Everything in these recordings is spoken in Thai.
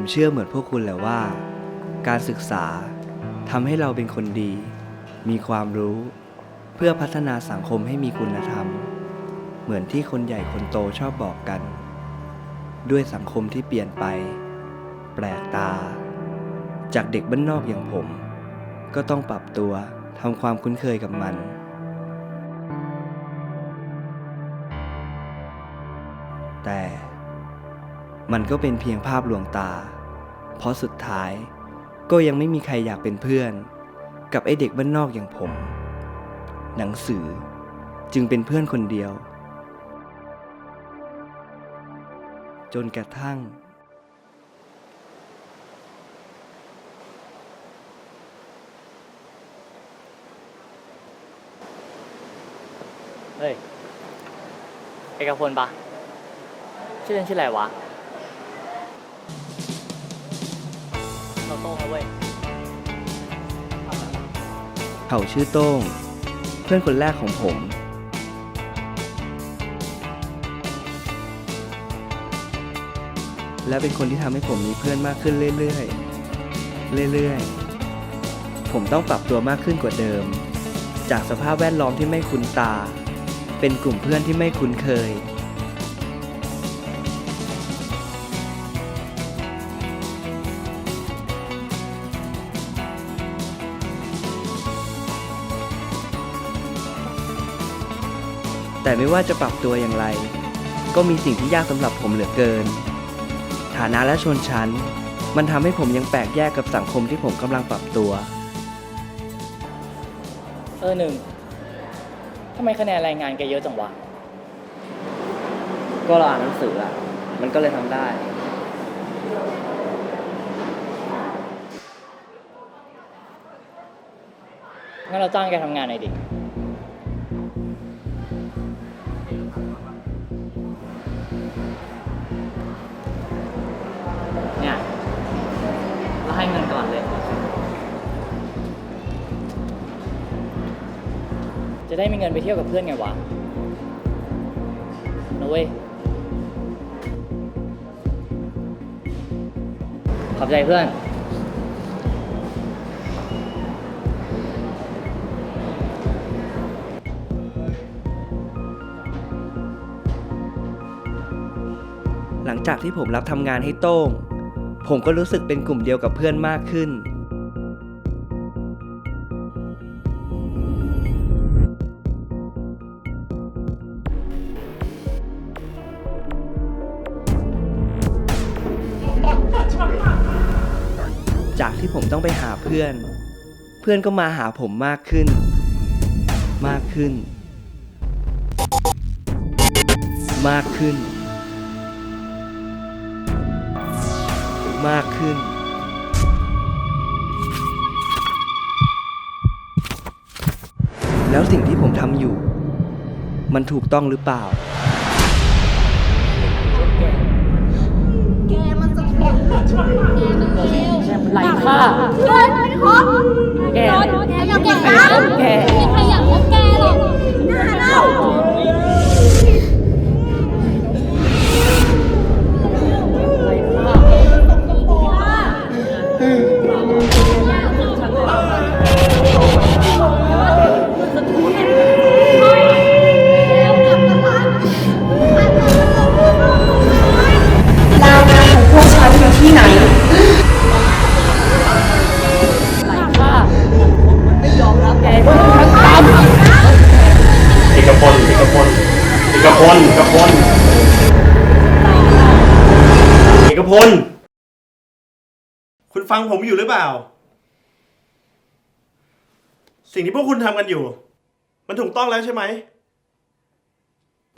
ผมเชื่อเหมือนพวกคุณแหละว่า การศึกษาทำให้เราเป็นคนดี มีความรู้ เพื่อพัฒนาสังคมให้มีคุณธรรม เหมือนที่คนใหญ่คนโตชอบบอกกัน ด้วยสังคมที่เปลี่ยนไป แปลกตา จากเด็กบ้านนอกอย่างผม ก็ต้องปรับตัวทำความคุ้นเคยกับมัน แต่ มันก็เป็นเพียงภาพลวงตา เพราะสุดท้ายก็ยังไม่มีใครอยากเป็นเพื่อน กับไอเด็กบ้านนอกอย่างผม หนังสือจึงเป็นเพื่อนคนเดียว จนกระทั่ง เฮ้ย เอกพลปะชื่อเล่นชื่ออะไรวะ เราโต้งแล้วเว้ยเขาชื่อโต้ง เพื่อนคนแรกของผม และเป็นคนที่ทำให้ผมมีเพื่อนมากขึ้นเรื่อยๆ เรื่อยๆ ผมต้องปรับตัวมากขึ้นกว่าเดิม จากสภาพแวดล้อมที่ไม่คุ้นตา เป็นกลุ่มเพื่อนที่ไม่คุ้นเคย แต่ไม่ว่าจะปรับตัวอย่างไร ก็มีสิ่งที่ยากสำหรับผมเหลือเกิน ฐานะและชนชั้น มันทำให้ผมยังแปลกแยกกับสังคมที่ผมกำลังปรับตัว เออหนึ่งทำไมคะแนนรายงานแกเยอะจังวะ ก็เราอ่านหนังสืออะ มันก็เลยทำได้ งั้นเราจ้างแกทำงานหน่อยดิ ให้เงินก่อนเลย จะได้มีเงินไปเที่ยวกับเพื่อนไงวะนะเว้ยขอบใจเพื่อน หลังจากที่ผมรับทำงานให้โต้ง ผมก็รู้สึกเป็นกลุ่มเดียวกับเพื่อนมากขึ้น จากที่ผมต้องไปหาเพื่อน เพื่อนก็มาหาผมมากขึ้น มากขึ้น มากขึ้น มากขึ้น แล้วสิ่งที่ผมทำอยู่ มันถูกต้องหรือเปล่า แกมันสะเทือนแกมันเลวไหลค่าเพื่อนไม่ครบแกแกอย่าแกนะแกไม่มีใครอยากพบแก คุณฟังผมอยู่หรือเปล่า สิ่งที่พวกคุณทำกันอยู่ มันถูกต้องแล้วใช่ไหม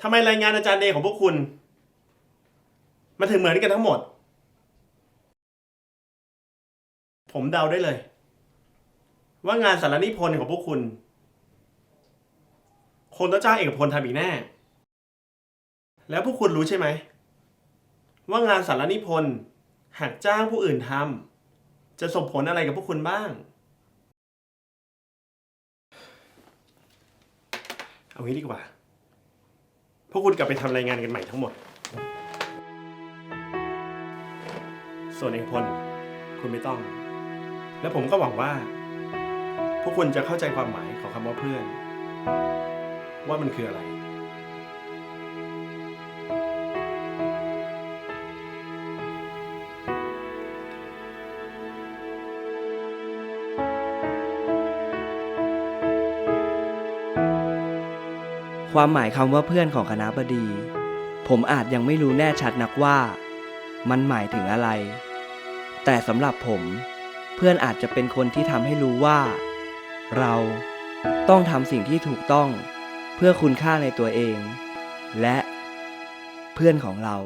ทำไมรายงานอาจารย์เดของพวกคุณ มันถึงเหมือนกันทั้งหมด ผมเดาได้เลย ว่างานสารนิพนธ์ของพวกคุณคงต้องจ้างเอกพลทำอีกแน่ แล้วพวกคุณรู้ใช่ไหม ว่างานสารนิพนธ์หากจ้างผู้อื่นทำ จะส่งผลอะไรกับพวกคุณบ้าง เอางี้ดีกว่า พวกคุณกลับไปทำรายงานกันใหม่ทั้งหมด ส่วนเอกพล คุณไม่ต้อง และผมก็หวังว่า พวกคุณจะเข้าใจความหมายของคำว่าเพื่อน ว่ามันคืออะไร ความหมายคำว่าเพื่อนของคณะบดี ผมอาจยังไม่รู้แน่ชัดนักว่า มันหมายถึงอะไร แต่สำหรับผม เพื่อนอาจจะเป็นคนที่ทำให้รู้ว่า เราต้องทำสิ่งที่ถูกต้องเพื่อคุณค่าในตัวเอง และเพื่อนของเรา